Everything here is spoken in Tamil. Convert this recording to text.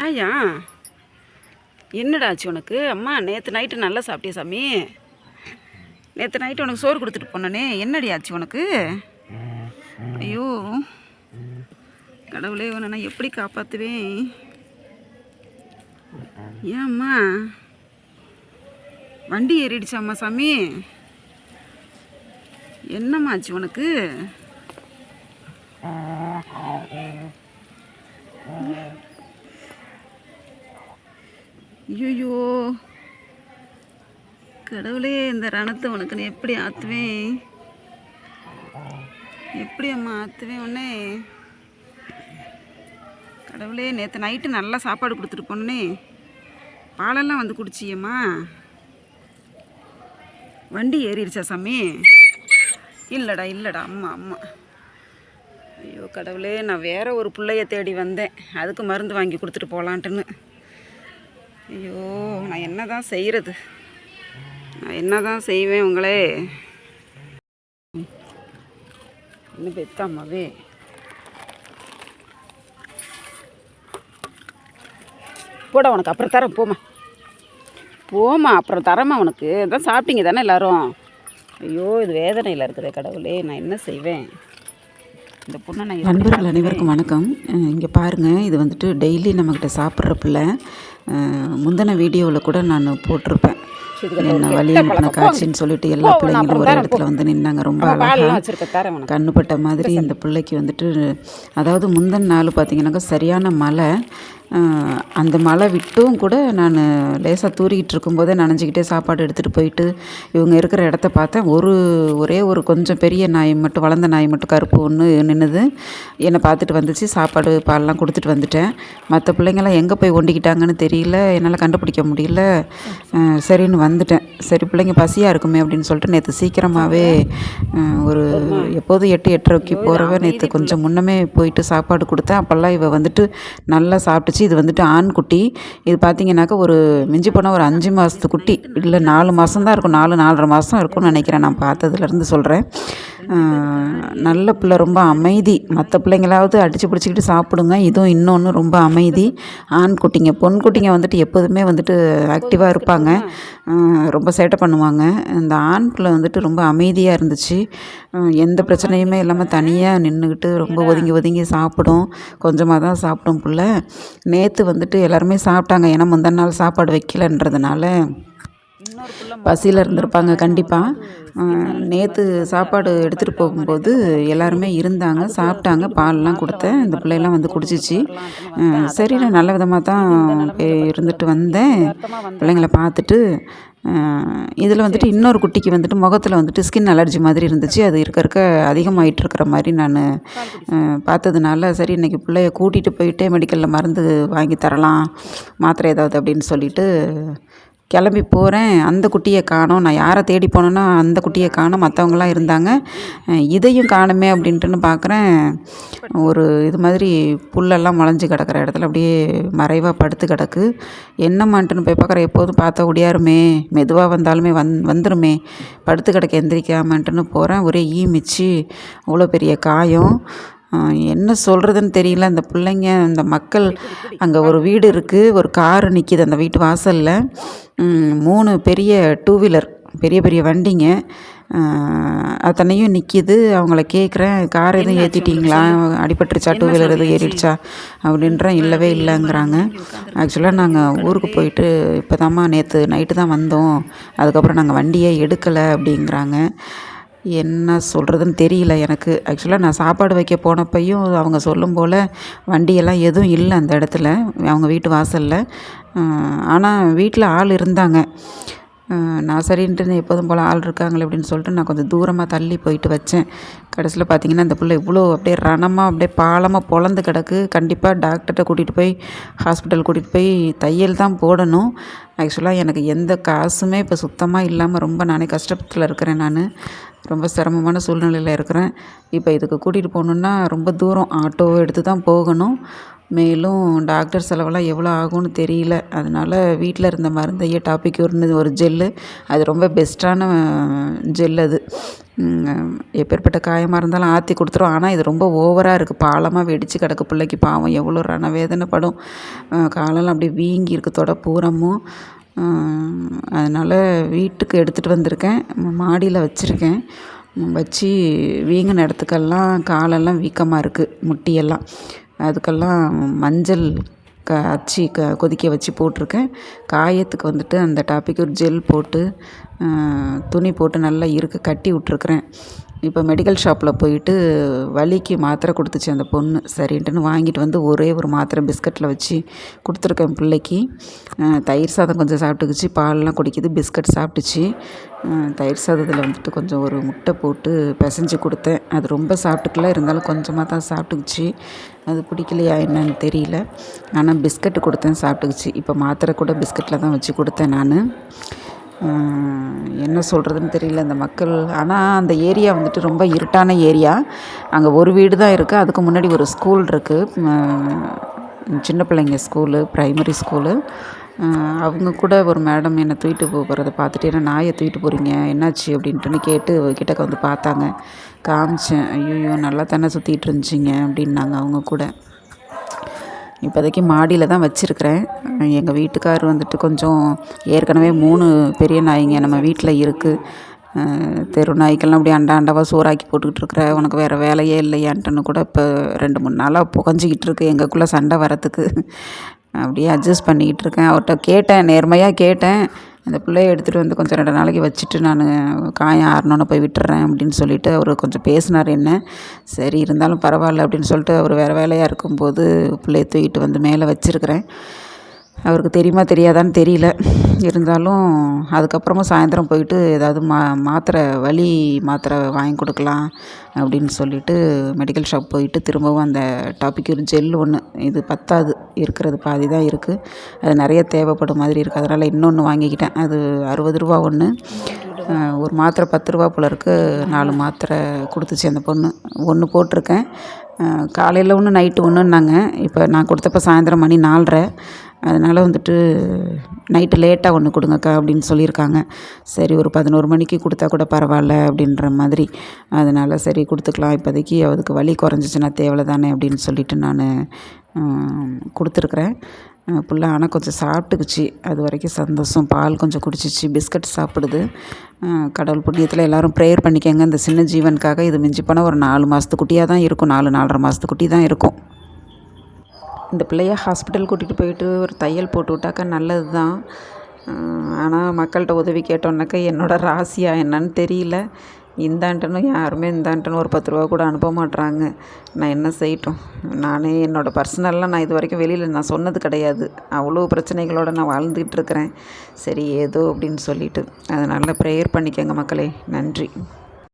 ஐயா என்னடா ஆச்சு உனக்கு? அம்மா நேற்று நைட்டு நல்லா சாப்பிட்டியா சாமி? நேற்று நைட்டு உனக்கு சோறு கொடுத்துட்டு போனானே என்னடி ஆச்சு உனக்கு? ஐயோ கடவுளே உன்னை நான் எப்படி காப்பாற்றுவேன் ஏம்மா வண்டி ஏறிடுச்சாம்மா சாமி. என்னம்மா ஆச்சு உனக்கு? ஐயோ கடவுளே இந்த ரணத்தை உனக்கு நான் எப்படி ஆற்றுவேன் எப்படி அம்மா ஆற்றுவேன் உடனே கடவுளே நேற்று நைட்டு நல்லா சாப்பாடு கொடுத்துட்டு போனே பாலெல்லாம் வந்து குடிச்சியம்மா. வண்டி ஏறிடுச்சா சாமி? இல்லைடா இல்லைடா அம்மா அம்மா. ஐயோ கடவுளே நான் வேற ஒரு பிள்ளைய தேடி வந்தேன். அதுக்கு மருந்து வாங்கி கொடுத்துட்டு போகலான்ட்டுன்னு ஐயோ நான் என்ன தான் செய்கிறது நான் என்ன தான் செய்வேன் உங்களே? என்ன பெத்தாமாவே போடா உனக்கு அப்புறம் தரேன் போம்மா. போம்மா அப்புறம் தரமா உனக்கு. இதான் சாப்பிட்டீங்க தானே எல்லாரும்? ஐயோ இது வேதனையில் இருக்கிற கடவுளே நான் என்ன செய்வேன்? இந்த பொண்ணை நான் நண்பர்கள் அனைவருக்கும் வணக்கம். இங்கே பாருங்கள் இது வந்துட்டு டெய்லி நம்மக்கிட்ட சாப்பிட்ற பிள்ளை. முந்தின வீடியோவில் கூட நான் போட்டிருப்பேன். என்ன வழி அனுப்பின காட்சின்னு சொல்லிட்டு எல்லா பிள்ளைங்களும் ஒரு இடத்துல வந்து நின்னாங்க. ரொம்ப அழகாக கண்ணுப்பட்ட மாதிரி இந்த பிள்ளைக்கு வந்துட்டு அதாவது முந்தின நாள் பார்த்தீங்கன்னாக்கா சரியான மழை. அந்த மழை விட்டும் கூட நான் லேசாக தூரிக்கிட்டு இருக்கும்போதே நனைஞ்சிக்கிட்டே சாப்பாடு எடுத்துகிட்டு போயிட்டு இவங்க இருக்கிற இடத்த பார்த்தேன். ஒரு ஒரே ஒரு கொஞ்சம் பெரிய நாய் மட்டும் வளர்ந்த நாய் மட்டும் கருப்பு ஒன்று நின்றுது என்னை பார்த்துட்டு வந்துச்சு. சாப்பாடு பால்லாம் கொடுத்துட்டு வந்துட்டேன். மற்ற பிள்ளைங்களாம் எங்கே போய் ஒண்டிக்கிட்டாங்கன்னு தெரியல. என்னால் கண்டுபிடிக்க முடியல. சரின்னு வந்துட்டேன். சரி பிள்ளைங்க பசியாக இருக்குமே அப்படின்னு சொல்லிட்டு நேற்று சீக்கிரமாகவே ஒரு எப்போதும் எட்டு எட்டரைக்கு போகிறவ நேற்று கொஞ்சம் முன்னமே போயிட்டு சாப்பாடு கொடுத்தேன். அப்போல்லாம் இவ வந்துட்டு நல்லா சாப்பிட்டுச்சு. இது வந்துட்டு ஆண் குட்டி. இது பார்த்தீங்கன்னாக்கா ஒரு மிஞ்சி போனால் ஒரு அஞ்சு மாதத்து குட்டி. இல்லை நாலு மாதம் தான் இருக்கும். நாலு நாலரை மாதம் இருக்கும்னு நினைக்கிறேன். நான் பார்த்ததுலேருந்து சொல்கிறேன் நல்ல பிள்ளை ரொம்ப அமைதி. மற்ற பிள்ளைங்களாவது அடித்து பிடிச்சிக்கிட்டு சாப்பிடுங்க. இதுவும் இன்னொன்று ரொம்ப அமைதி. ஆண் குட்டிங்க பொன் குட்டிங்க வந்துட்டு எப்போதுமே வந்துட்டு ஆக்டிவாக இருப்பாங்க. ரொம்ப சேட்டை பண்ணுவாங்க. இந்த ஆண் பிள்ளை வந்துட்டு ரொம்ப அமைதியாக இருந்துச்சு. எந்த பிரச்சனையுமே இல்லாமல் தனியாக நின்றுக்கிட்டு ரொம்ப ஒதுங்கி ஒதுங்கி சாப்பிடும். கொஞ்சமாக தான் சாப்பிடும் பிள்ளை. நேற்று வந்துட்டு எல்லாருமே சாப்பிட்டாங்க. ஏன்னா முந்தின நாள் சாப்பாடு வைக்கலன்றதுனால. பசியில் இருந்திருப்பாங்க கண்டிப்பாக நேற்று சாப்பாடு எடுத்துகிட்டு போகும்போது எல்லாருமே இருந்தாங்க சாப்பிட்டாங்க பால்லாம் கொடுத்தேன் இந்த பிள்ளையெல்லாம் வந்து குடிச்சிச்சு. சரி நான் நல்ல விதமாக தான் இருந்துட்டு வந்தேன். பிள்ளைங்கள பார்த்துட்டு இதில் வந்துட்டு இன்னொரு குட்டிக்கு வந்துட்டு முகத்தில் வந்துட்டு ஸ்கின் அலர்ஜி மாதிரி இருந்துச்சு. அது இருக்க இருக்க அதிகமாயிட்டு இருக்கிற மாதிரி நான் பார்த்ததுனால சரி இன்றைக்கி பிள்ளைய கூட்டிகிட்டு போயிட்டே மெடிக்கலில் மருந்து வாங்கி தரலாம் மாத்திரை ஏதாவது அப்படின்னு சொல்லிட்டு கிளம்பி போகிறேன் அந்த குட்டியை காணோம். நான் யாரை தேடி போனேன்னா அந்த குட்டியை காணும். மற்றவங்களாம் இருந்தாங்க. இதையும் காணுமே அப்படின்ட்டுன்னு பார்க்குறேன் ஒரு இது மாதிரி புல்லெல்லாம் முளைஞ்சி கிடக்கிற இடத்துல அப்படியே மறைவாக படுத்து கிடக்கு. என்னமான்ட்டுன்னு போய் பார்க்குறேன் எப்போதும் பார்த்தா ஒடியாருமே மெதுவாக வந்தாலுமே வந் வந்துருமே. படுத்து கிடக்க எந்திரிக்காமன்ட்டுன்னு போகிறேன் ஒரே ஈ மிச்சு. அவ்வளோ பெரிய காயம். என்ன சொல்கிறதுன்னு தெரியல. அந்த பிள்ளைங்க அந்த மக்கள் அங்கே ஒரு வீடு இருக்குது ஒரு கார் நிற்கிது அந்த வீட்டு வாசலில். மூணு பெரிய டூ வீலர் பெரிய பெரிய வண்டிங்க. அத்தனையும் நிற்கிது அவங்கள கேட்குறேன் கார் எதுவும் ஏற்றிட்டீங்களா அடிபட்டுருச்சா? டூ வீலர் எதுவும் ஏறிடுச்சா? அப்படின்றேன் இல்லவே இல்லைங்கிறாங்க. ஆக்சுவலாக நாங்கள் ஊருக்கு போயிட்டு இப்போ தாம்மா நேற்று நைட்டு தான் வந்தோம். அதுக்கப்புறம் நாங்கள் வண்டியே எடுக்கலை அப்படிங்கிறாங்க. என்ன சொல்கிறதுன்னு தெரியல எனக்கு. ஆக்சுவலாக நான் சாப்பாடு வைக்க போனப்பையும் அவங்க சொல்லும் போல் வண்டியெல்லாம் எதுவும் இல்லை அந்த இடத்துல. அவங்க வீட்டு வாசலில். ஆனால் வீட்டில் ஆள் இருந்தாங்க. நான் சரின்ட்டு எப்போதும் போல் ஆள் இருக்காங்களே அப்படின்னு சொல்லிட்டு நான் கொஞ்சம் தூரமாக தள்ளி போயிட்டு வச்சேன். கடைசியில் பார்த்தீங்கன்னா அந்த பிள்ளை இவ்வளோ அப்படியே ரணமாக அப்படியே பாலமாக பொழந்து கிடக்கு. கண்டிப்பாக டாக்டர்கிட்ட கூட்டிகிட்டு போய் ஹாஸ்பிட்டல் கூட்டிகிட்டு போய் தையல் தான் போடணும். ஆக்சுவலாக எனக்கு எந்த காசுமே இப்போ சுத்தமாக இல்லாமல் ரொம்ப நானே கஷ்டத்தில் இருக்கிறேன் நான். ரொம்ப சிரமமான சூழ்நிலையில் இருக்கிறேன். இப்போ இதுக்கு கூட்டிகிட்டு போகணுன்னா ரொம்ப தூரம் ஆட்டோ எடுத்து தான் போகணும். மேலும் டாக்டர் செலவெல்லாம் எவ்வளோ ஆகும்னு தெரியல. அதனால் வீட்டில் இருந்த மருந்தையே டாப்பிக்யூர்னு ஒரு ஜெல்லு அது ரொம்ப பெஸ்ட்டான ஜெல் அது. எப்பேற்பட்ட காயமாக இருந்தாலும் ஆற்றி கொடுத்துரும். ஆனால் இது ரொம்ப ஓவராக இருக்குது பாலமாக வெடித்து கிடக்கு பிள்ளைக்கு. பாவம் எவ்வளோ ரண வேதனைப்படும் காலெல்லாம் அப்படியே வீங்கி இருக்கு தொட பூரமும். அதனால் வீட்டுக்கு எடுத்துகிட்டு வந்திருக்கேன். மாடியில் வச்சுருக்கேன். வச்சு வீங்கின இடத்துக்கெல்லாம் காலெல்லாம் வீக்கமாக இருக்குது முட்டியெல்லாம். அதுக்கெல்லாம் மஞ்சள் க அச்சு க கொதிக்க வச்சு போட்டிருக்கேன். காயத்துக்கு வந்துட்டு அந்த டாப்பிக்கு ஒரு ஜெல் போட்டு துணி போட்டு நல்லா இருக்க கட்டி விட்ருக்குறேன் இப்போ மெடிக்கல் ஷாப்பில் போயிட்டு வலிக்கு மாத்திரை கொடுத்துச்சு அந்த பொண்ணு. சரின்ட்டுன்னு வாங்கிட்டு வந்து ஒரே ஒரு மாத்திரை பிஸ்கட்டில் வச்சு கொடுத்துருக்கேன் பிள்ளைக்கு. தயிர் சாதம் கொஞ்சம் சாப்பிட்டுக்குச்சு. பால்லாம் குடிக்குது பிஸ்கட் சாப்பிட்டுச்சு. தயிர் சாதத்தில் வந்துட்டு கொஞ்சம் ஒரு முட்டை போட்டு பிசைஞ்சு கொடுத்தேன். அது ரொம்ப சாப்பிட்டுக்கல இருந்தாலும் கொஞ்சமாக தான் சாப்பிட்டுக்குச்சு. அது பிடிக்கலையா என்னன்னு தெரியல. ஆனால் பிஸ்கட் கொடுத்தேன் சாப்பிட்டுக்குச்சு. இப்போ மாத்திரை கூட பிஸ்கட்டில் தான் வச்சு கொடுத்தேன் நான். என்ன சொல்கிறதுன்னு தெரியல இந்த மக்கள். ஆனால் அந்த ஏரியா வந்துட்டு ரொம்ப இருட்டான ஏரியா. அங்கே ஒரு வீடு தான் இருக்குது அதுக்கு முன்னாடி ஒரு ஸ்கூல் இருக்குது சின்ன பிள்ளைங்க ஸ்கூலு ப்ரைமரி ஸ்கூலு. அவங்க கூட ஒரு மேடம் என்னை தூக்கிட்டு போகிறத பார்த்துட்டு என்ன நாயை தூக்கிட்டு போகிறீங்க என்னாச்சு? அப்படின்ட்டுன்னு கேட்டு கிட்டக்க வந்து பார்த்தாங்க. காமிச்சேன். ஐயோ நல்லா தானே சுற்றிட்டு இருந்துச்சிங்க அப்படின்னாங்க அவங்க கூட. இப்போதைக்கு மாடியில் தான் வச்சுருக்கிறேன். எங்கள் வீட்டுக்கார் வந்துட்டு கொஞ்சம் ஏற்கனவே மூணு பெரிய நாய்ங்க நம்ம வீட்டில் இருக்குது தெரு நாய்க்கெல்லாம் அப்படியே அண்டா அண்டாவாக சோறாக்கி போட்டுக்கிட்டு இருக்கிற உனக்கு வேறு வேலையே இல்லையான்ட்டுன்னு கூட இப்போ ரெண்டு மூணு நாளாக புகஞ்சிக்கிட்டு இருக்கு எங்களுக்குள்ளே சண்டை வரத்துக்கு அப்படியே அட்ஜஸ்ட் பண்ணிக்கிட்டு இருக்கேன். அவர்கிட்ட கேட்டேன் நேர்மையாக கேட்டேன். அந்த பிள்ளைய எடுத்துகிட்டு வந்து கொஞ்சம் ரெண்டு நாளைக்கு வச்சுட்டு நான் காயம் ஆறணுன்னு போய் விட்டுறேன் அப்படின்னு சொல்லிட்டு அவர் கொஞ்சம் பேசினார் என்ன. சரி இருந்தாலும் பரவாயில்ல அப்படின்னு சொல்லிட்டு அவர் வேறு வேலையாக இருக்கும்போது பிள்ளைய தூக்கிட்டு வந்து மேலே வச்சுருக்கிறேன். அவருக்கு தெரியுமா தெரியாதான்னு தெரியல. இருந்தாலும் அதுக்கப்புறமா சாயந்தரம் போயிட்டு ஏதாவது மா மாத்திரை வலி மாத்திரை வாங்கி கொடுக்கலாம் அப்படின்னு சொல்லிட்டு மெடிக்கல் ஷாப் போயிட்டு திரும்பவும் அந்த டாபிக் ஒரு ஜெல் ஒன்று இது பத்தாது இருக்கிறது பாதி தான் இருக்குது அது நிறைய தேவைப்படும் மாதிரி இருக்குது அதனால் இன்னொன்று வாங்கிக்கிட்டேன். அது அறுபது ரூபா ஒன்று ஒரு மாத்திரை பத்து ரூபா போல இருக்குது நாலு மாத்திரை கொடுத்துச்சு அந்த பொண்ணு. ஒன்று போட்டிருக்கேன். காலையில் ஒன்று நைட்டு ஒன்றுன்னாங்க இப்போ நான் கொடுத்தப்ப சாயந்தரம் மணி நாலரை. அதனால் வந்துட்டு நைட்டு லேட்டாக ஒன்று கொடுங்கக்கா அப்படின்னு சொல்லியிருக்காங்க. சரி ஒரு பதினோரு மணிக்கு கொடுத்தா கூட பரவாயில்ல அப்படின்ற மாதிரி. அதனால் சரி கொடுத்துக்கலாம். இப்போதைக்கு அதுக்கு வலி குறைஞ்சிச்சின்னா தேவை தானே அப்படின்னு சொல்லிட்டு நான் கொடுத்துருக்குறேன். புள்ள ஆனால் கொஞ்சம் சாப்பிட்டுக்குச்சு. அது வரைக்கும் சந்தோஷம். பால் கொஞ்சம் குடிச்சிச்சு. பிஸ்கட் சாப்பிடுது. கடவுள் புண்ணியத்தில் எல்லோரும் ப்ரேயர் பண்ணிக்கங்க. இந்த சின்ன ஜீவனுக்காக இது மிஞ்சி போனால் ஒரு நாலு மாதத்துக்குட்டியாக தான் இருக்கும். நாலு நாலரை மாதத்துக்குட்டி தான் இருக்கும். இந்த பிள்ளைய ஹாஸ்பிட்டல் கூட்டிகிட்டு போயிட்டு ஒரு தையல் போட்டு விட்டாக்கா நல்லது தான் ஆனால் மக்கள்கிட்ட உதவி கேட்டோன்னாக்கா என்னோடய ராசியா என்னன்னு தெரியல. இந்தாண்டனும் யாருமே இந்தாண்டனும் ஒரு பத்து ரூபா கூட அனுப்ப மாட்றாங்க. நான் என்ன செய்யட்டும்? நானே என்னோடய பர்சனலாக நான் இது வரைக்கும் வெளியில் நான் சொன்னது கிடையாது. அவ்வளோ பிரச்சனைகளோடு நான் வாழ்ந்துக்கிட்டு இருக்கிறேன். சரி ஏதோ அப்படின்னு சொல்லிட்டு. அதனால் ப்ரேயர் பண்ணிக்கங்க மக்களே. நன்றி.